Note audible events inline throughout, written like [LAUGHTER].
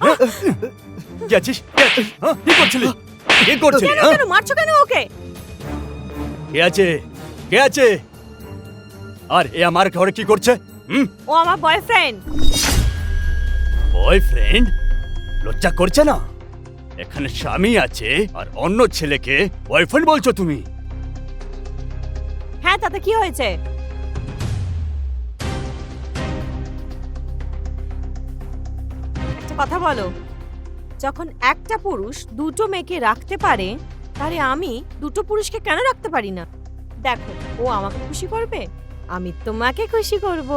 কি আছিস কি আছিস? হ্যাঁ? কি করছিলি? কি করছিলি? কেন হ্যাঁ? কেন মারছো কেন ওকে? কে আছে? কে আছে? আর এ আমার ঘরে কি করছে? হুম? ও আমার বয়ফ্রেন্ড বয়ফ্রেন্ড লজ্জা করছে না? এখানে স্বামী আছে আর অন্য ছেলেকে বয়ফ্রেন্ড বলছো তুমি? হ্যাঁ তাতে কি হয়েছে? কথা বলো। যখন একটা পুরুষ দুটো মেয়েকে রাখতে পারে তাহলে আমি দুটো পুরুষকে কেন রাখতে পারি না? দেখো ও আমাকে খুশি করবে আমি তোমাকে খুশি করব।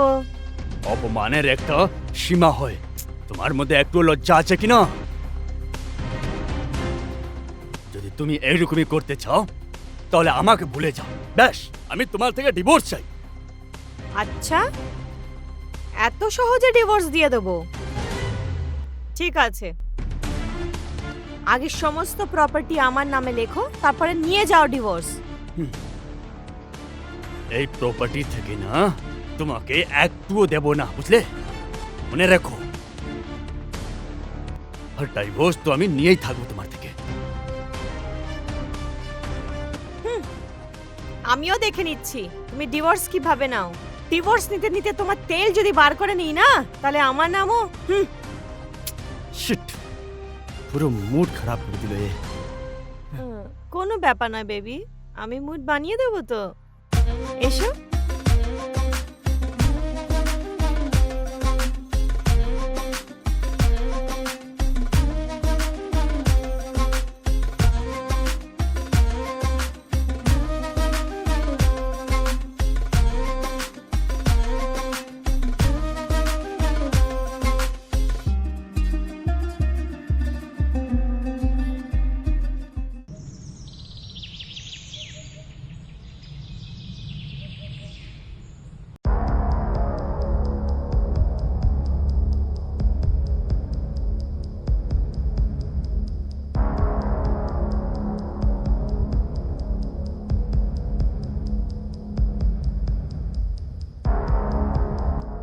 অপমানের একটা সীমা হয়। তোমার মধ্যে একটু লজ্জা আছে কিনা? যদি তুমি এইরকমই করতে চাও তাহলে আমাকে ভুলে যাও। ব্যাস আমি তোমার থেকে ডিভোর্স চাই। আচ্ছা এত সহজে ডিভোর্স দিয়ে দেবো। ঠিক আছে। আগে সমস্ত প্রপার্টি আমার নামে লেখো তারপরে নিয়ে যাও ডিভোর্স এই প্রপার্টি থেকে না তোমাকে একটুও দেব না বুঝলে? মনে রাখো। আর ডাইভোর্স তো আমি নিয়েই থাকব তোমার থেকে। আমিও দেখে নিচ্ছি। তুমি ডিভোর্স কীভাবে নাও? ডিভোর্স নিতে নিতে তোমার তেল যদি বার করে নিই না তাহলে আমার নামও হুম। শিট পুরো মুড খারাপ করে দিল এ। কোনো ব্যাপার না বেবি আমি মুড বানিয়ে দেবো তো। এসো।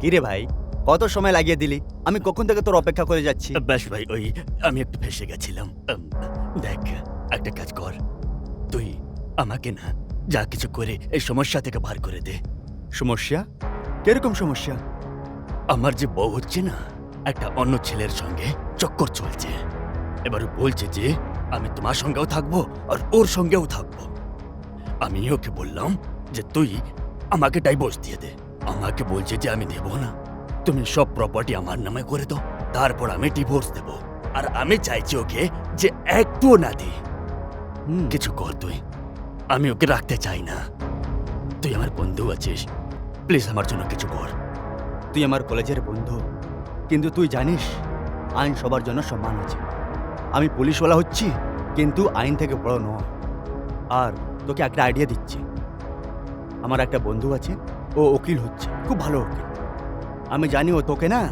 কিরে ভাই কত সময় লাগিয়ে দিলি? আমি কখন থেকে তোর অপেক্ষা করে যাচ্ছি? ব্যাস ভাই ওই আমি একটু ফেসে গেছিলাম। দেখ একটা কাজ কর। তুই আমাকে না যা কিছু করে এই সমস্যা থেকে বার করে দে। সমস্যা? কীরকম সমস্যা? আমার যে বউ হচ্ছে না একটা অন্য ছেলের সঙ্গে চক্কর চলছে। এবার বলছে যে আমি তোমার সঙ্গেও থাকব আর ওর সঙ্গেও থাকব। আমি ওকে বললাম যে তুই আমাকে ডাইভোর্স দিয়ে দে। আমাকে বলছে যে আমি দেব না। তুমি সব প্রপার্টি আমার নামে করে দাও তারপর আমি ডিভোর্স দেব। আর আমি চাইছি ওকে যে একটুও না দি কিছু কর তুই। আমি ওকে রাখতে চাই না। তুই আমার বন্ধু আছিস। প্লিজ আমার জন্য কিছু কর। তুই আমার কলেজের বন্ধু। কিন্তু তুই জানিস আইন সবার জন্য সম্মান আছে। আমি পুলিশওয়ালা হচ্ছি কিন্তু আইন থেকে বড় নয়। আর তোকে একটা আইডিয়া দিচ্ছি। আমার একটা বন্ধু আছে ও উকিল হচ্ছে খুব ভালো উকিল। আমি জানি ও তোকে না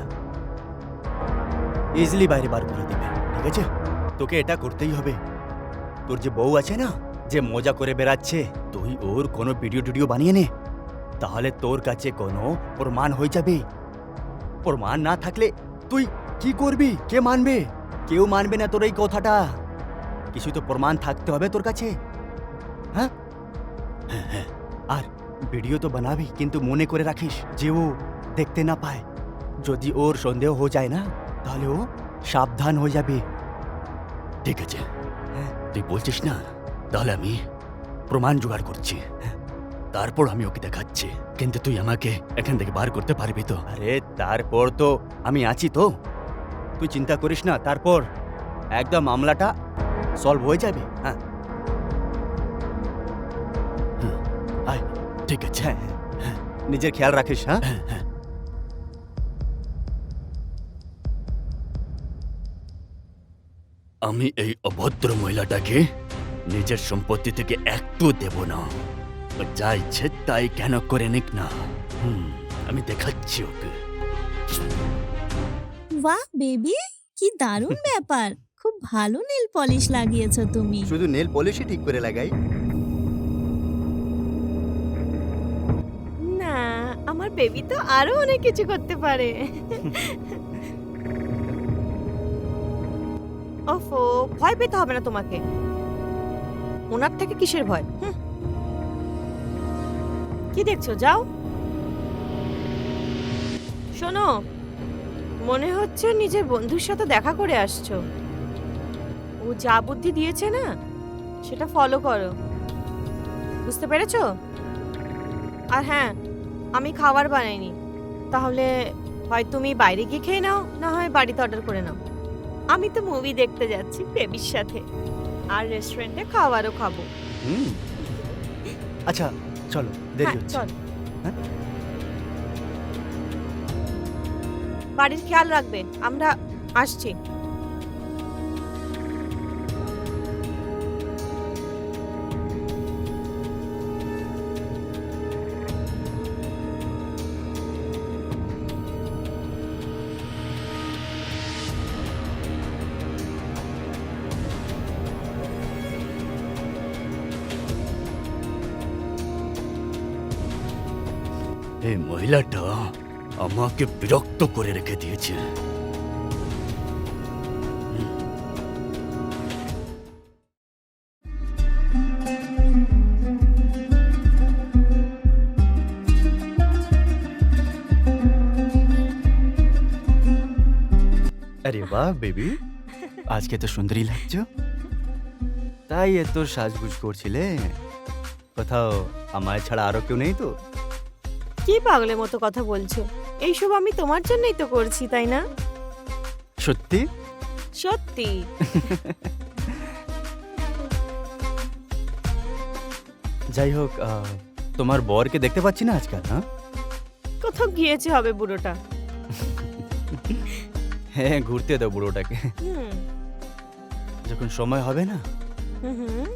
ইজিলি বাইরে বার করে দেবে ঠিক আছে? তোকে এটা করতেই হবে। তোর যে বউ আছে না যে মজা করে বেড়াচ্ছে তুই ওর কোনো ভিডিও টিডিও বানিয়ে নে। তাহলে তোর কাছে কোনো প্রমাণ হয়ে যাবে। প্রমাণ না থাকলে তুই কি করবি? কে মানবে? কেউ মানবে না তোর এই কথাটা। কিছু তো প্রমাণ থাকতে হবে তোর কাছে। হ্যাঁ? হ্যাঁ, হ্যাঁ। আর ভিডিও তো বানাবি কিন্তু মনে করে রাখিস যে ও দেখতে না পায়। যদি ওর সন্দেহ হয়ে যায় না তাহলে ও সাবধান হয়ে যাবে। ঠিক আছে। হ্যাঁ। তুই বলছিস না? তাহলে আমি প্রমাণ জোগাড় করছি। তারপর আমি ওকে দেখাচ্ছি। কিন্তু তুই আমাকে এখান থেকে বার করতে পারবি তো? আরে তারপর তো আমি আছি তো। তুই চিন্তা করিস না তারপর একদম মামলাটা সলভ হয়ে যাবে। হ্যাঁ। আছে হ্যাঁ হ্যাঁ নিজের খেয়াল রাখিস হ্যাঁ। হ্যাঁ, হ্যাঁ। আমি এই অভদ্র মহিলাটাকে নিজের সম্পত্তি থেকে একটু দেব না। যা ইচ্ছে তাই কেন করে নিক না? হুম আমি দেখাচ্ছি ওকে। বাহ বেবি কি দারুণ ব্যাপার। খুব ভালো নেল পলিশ লাগিয়েছো তুমি। শুধু নেল পলিশই ঠিক করে লাগাই। আমার বেবি তো আরও অনেক কিছু করতে পারে। ওফো, ভয় পেতে হবে না তোমাকে। ওনার থেকে কিসের ভয়। কি দেখছ? যাও। শোনো, মনে হচ্ছে নিজের বন্ধুর সাথে দেখা করে আসছো। ও যা বুদ্ধি দিয়েছে না, সেটা ফলো করো। বুঝতে পেরেছ? আর হ্যাঁ আমি খাবার বানাইনি। তাহলে হয় তুমি বাইরে গিয়ে খেয়ে নাও না হয় বাড়িতে অর্ডার করে নাও। আমি তো মুভি দেখতে যাচ্ছি বেবির সাথে। আর রেস্টুরেন্টে খাবারও খাব। হুম। আচ্ছা চলো দেরি হ্যাঁ হচ্ছে। চল। হ্যাঁ? বাড়ির খেয়াল রাখবে। আমরা আসছি। এই মহিলাটা আমাকে বিরক্ত করে রেখে দিয়েছে। আরে বাহ, বেবি। আজকে তো সুন্দরী লাগছো। তাই এত সাজগুজ করছিলে। কোথাও আমায় ছাড়া আরও কেউ নেই তো? কি পাগলের মতো কথা বলছো। এইসব আমি তোমার জন্যই তো করছি তাই না? সত্যি? সত্যি। [LAUGHS] যাই হোক আহ, তোমার বরকে দেখতে পাচ্ছি না আজকাল হ্যাঁ? কোথাও গিয়েছে হবে বুড়োটা। [LAUGHS] হ্যাঁ ঘুরতে দাও বুড়োটাকে। হুম। যখন সময় হবে না হুম হুম।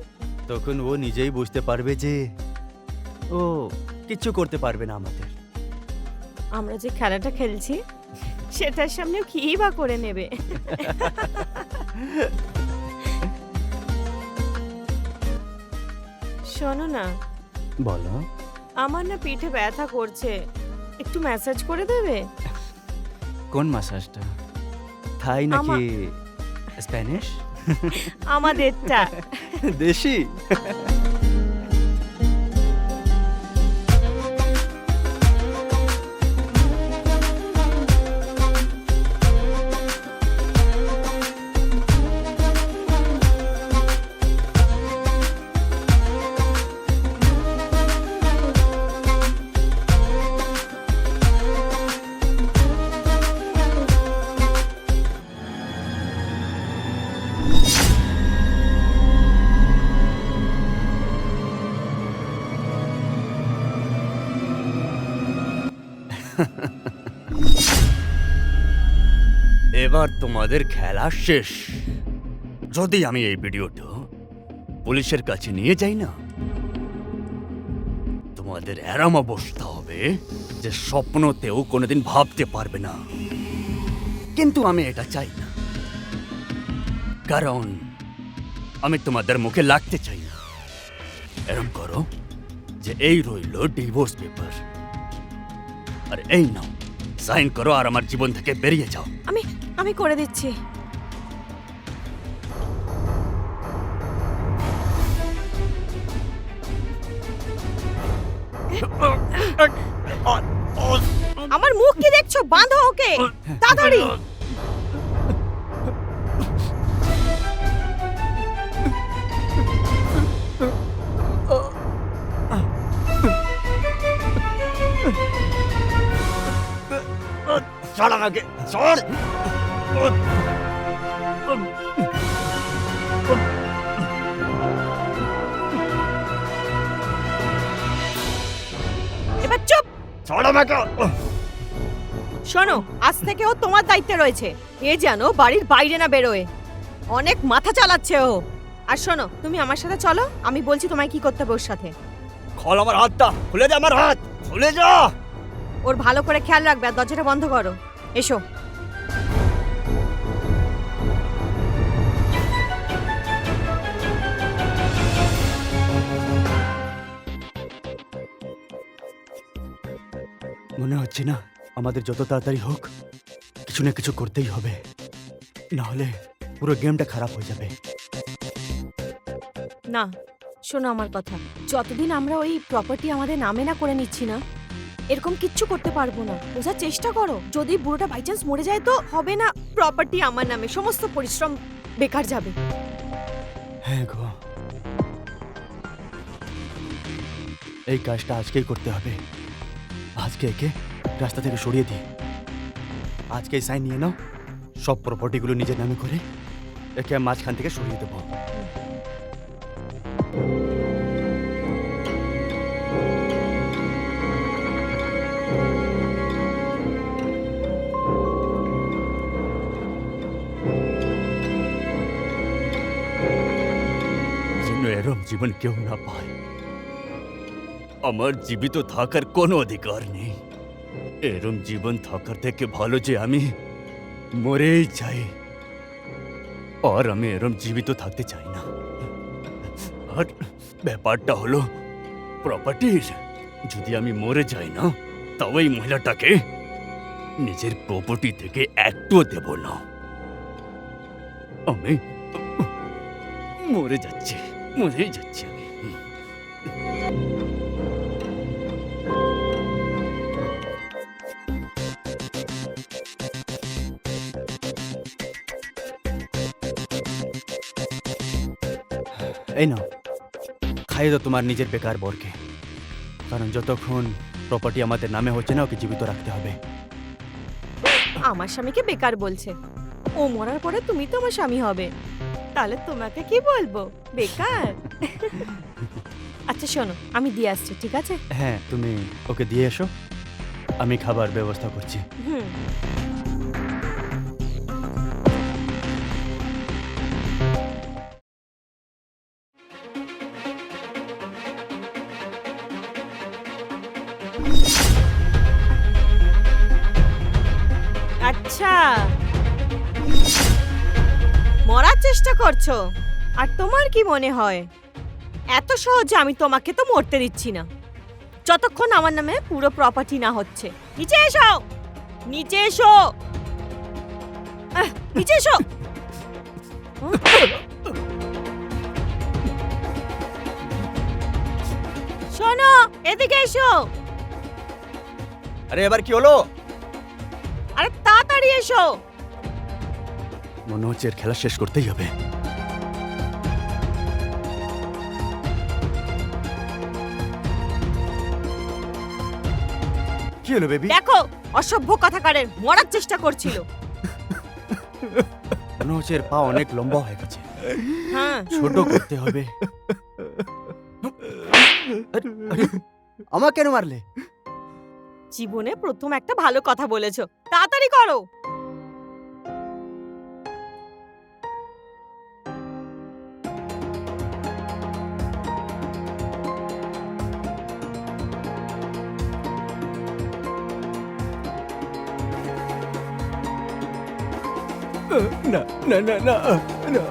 তখন ও নিজেই বুঝতে পারবে যে ও কিচ্ছু করতে পারবে না আমাদের। আমরা যে খেলাটা খেলছি সেটার সামনেও কি বা করে নেবে? শোনো না। বলো। আমার না পিঠে ব্যথা করছে। একটু ম্যাসাজ করে দেবে? কোন ম্যাসাজটা থাই নাকি স্প্যানিশ আমাদেরটা। দেশি? এবার তোমাদের খেলা শেষ। যদি আমি এই ভিডিওটা পুলিশের কাছে নিয়ে যাই না, তোমাদের এরম অবস্থা হবে যে স্বপ্নতেও কোনোদিন ভাবতে পারবে না। কিন্তু আমি এটা চাই না। কারণ আমি তোমাদের মুখে লাগতে চাই না। এরম করো যে এই রইল ডিভোর্স পেপার আর এই নাও সাইন করো আর আমার জীবন থেকে বেরিয়ে যাও। আমি আমি করে দিচ্ছি। [COUGHS] আমার মুখ কি দেখছ? বাঁধো ওকে। তাড়াতাড়ি। এবার চুপ। ছাড় আমাকে। শোনো আজ থেকে ও তোমার দায়িত্বে রয়েছে। এ যেন বাড়ির বাইরে না বেরোয়। অনেক মাথা চালাচ্ছে ও। আর শোনো তুমি আমার সাথে চলো আমি বলছি তোমায় কি করতে হবে ওর সাথে। খোল আমার হাতটা খুলে দে আমার হাত খুলে যা। ওর ভালো করে খেয়াল রাখবে আর দরজাটা বন্ধ করো। এসো। মনে হচ্ছে না আমাদের যত তাড়াতাড়ি হোক কিছু না কিছু করতেই হবে। না হলে পুরো গেমটা খারাপ হয়ে যাবে। না শোনো আমার কথা। যতদিন আমরা ওই প্রপার্টি আমাদের নামে না করে নিচ্ছি না এরকম কিচ্ছু করতে পারব না। বোঝার চেষ্টা করো। যদি বুড়োটা বাই চান্স মরে যায় তো হবে না। প্রপার্টি আমার নামে। সমস্ত পরিশ্রম বেকার যাবে। হ্যাঁ গো। এই কাজটা আজকেই করতে হবে। আজকে একে রাস্তা থেকে সরিয়ে দিই। আজকে সাইন নিয়ে নাও। সব প্রপার্টিগুলো নিজের নামে করে একে মাঝখান থেকে সরিয়ে দেবো। জীবন কেউ না পায়। আমার জীবিত থাকার কোনো অধিকার নেই। এরম জীবন থাকার থেকে ভালো যে আমি মরেই চাই আর আমি এরম জীবিত থাকতে চাই না। আর ব্যাপারটা হলো প্রপার্টির যদি আমি মরে যাই না, তাও এই মহিলাটাকে নিজের প্রপার্টি থেকে একটুও দেব না। আমি মরে যাচ্ছি। মরেই যাচ্ছি আমি এই নাও। খাইয়ে দাও তোমার নিজের বেকার বরকে। কারণ যতক্ষণ প্রপার্টি আমাদের নামে হচ্ছে না ওকে জীবিত রাখতে হবে। আমার স্বামীকে বেকার বলছে। ও মরার পরে তুমি তো আমার স্বামী হবে। তাহলে তোমাকে কি বলব? বেকার। আচ্ছা শোনো আমি দিয়ে আসছি ঠিক আছে? হ্যাঁ তুমি ওকে দিয়ে এসো। আমি খাবার ব্যবস্থা করছি। হুম। আচ্ছা। মরার চেষ্টা করছ। আর তোমার কি মনে হয়? এত সহজে আমি তোমাকে তো মরতে দিচ্ছি না। যতক্ষণ আমার নামে পুরো প্রপার্টি না হচ্ছে। নিচে এসো! নিচে এসো! নিচে এসো! শোনো এদিকে এসো! আরে এবার কি হলো? আরে তাড়াতাড়ি এসো! মনে হচ্ছে এর খেলা শেষ করতেই হবে। কি হলো বেবি? দেখো অসভ্য কথাকারের মরার চেষ্টা করছিল। মনে হচ্ছে এর পা অনেক লম্বা হয়ে গেছে। হ্যাঁ। ছোট করতে হবে। আরে, আরে, আমাকে কেন মারলে? জীবনে প্রথম একটা ভালো কথা বলেছ। তাড়াতাড়ি করো। না না না না।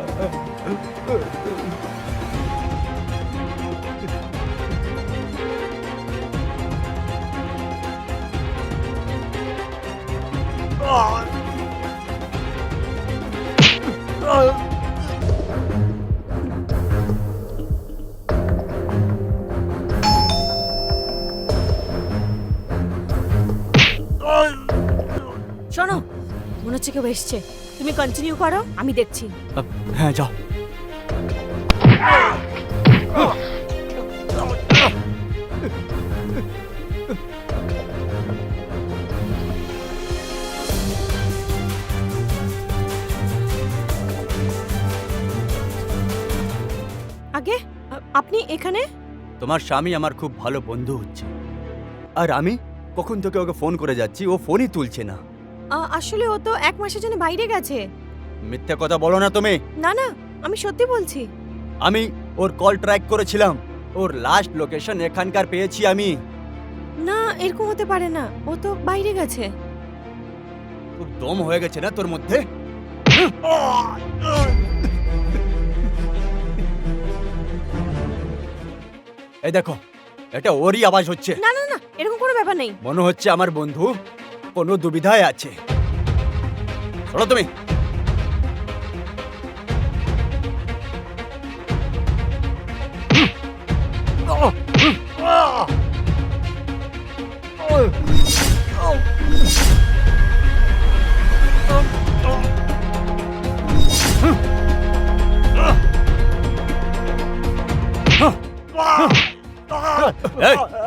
শোনো মনে হচ্ছে কেউ এসছে। তুমি কন্টিনিউ করো আমি দেখছি। হ্যাঁ যাও। আগে আপনি এখানে? তোমার স্বামী আমার খুব ভালো বন্ধু হচ্ছে। আর আমি কখন থেকে ওকে ফোন করে যাচ্ছি ও ফোনই তুলছে না। আ, আসলে ও তো এক মাসের জন্য বাইরে গেছে। মিথ্যে কথা বলো না তুমি। না না আমি সত্যি বলছি। আমি ওর কল ট্র্যাক করেছিলাম। ওর লাস্ট লোকেশন এখানকার পেয়েছি আমি। না এরকম হতে পারে না। ও তো বাইরে গেছে। খুব দম হয়ে গেছে না তোর মধ্যে? এই দেখো এটা ওরই আওয়াজ হচ্ছে। না না না এরকম কোনো ব্যাপার নেই। মনে হচ্ছে আমার বন্ধু। কোনো দুবিধায় আছে। তুমি।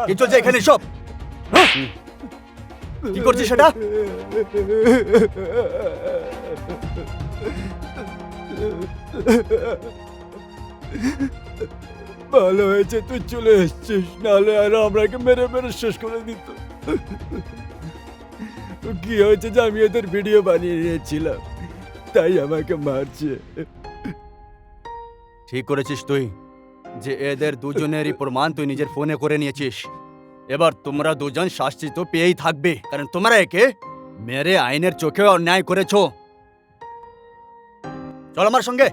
কি চলছে এখানে সব? হ্যাঁ। কি করছিস সেটা? ভালো হয়েছে তুই চলে এসছিস। নাহলে আর আমরাকে মেরে মেরে শেষ করে দিত। কি হয়েছে যে আমি ওদের ভিডিও বানিয়ে নিয়েছিলাম তাই আমাকে মারছে। ঠিক করেছিস তুই। যে এদের দুজনেরই প্রমাণ তুই নিজের ফোনে করে নিয়েছিস। এবার তোমরা দুজন শাস্তি তো পেয়েই থাকবে, কারণ তোমরা একে মেরে আইনের চোখে অন্যায় করেছ। চল আমার সঙ্গে।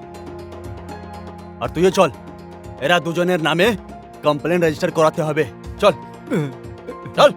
আর তুইও চল। এরা দুজনের নামে কমপ্লেন রেজিস্টার করাতে হবে। চল। চল।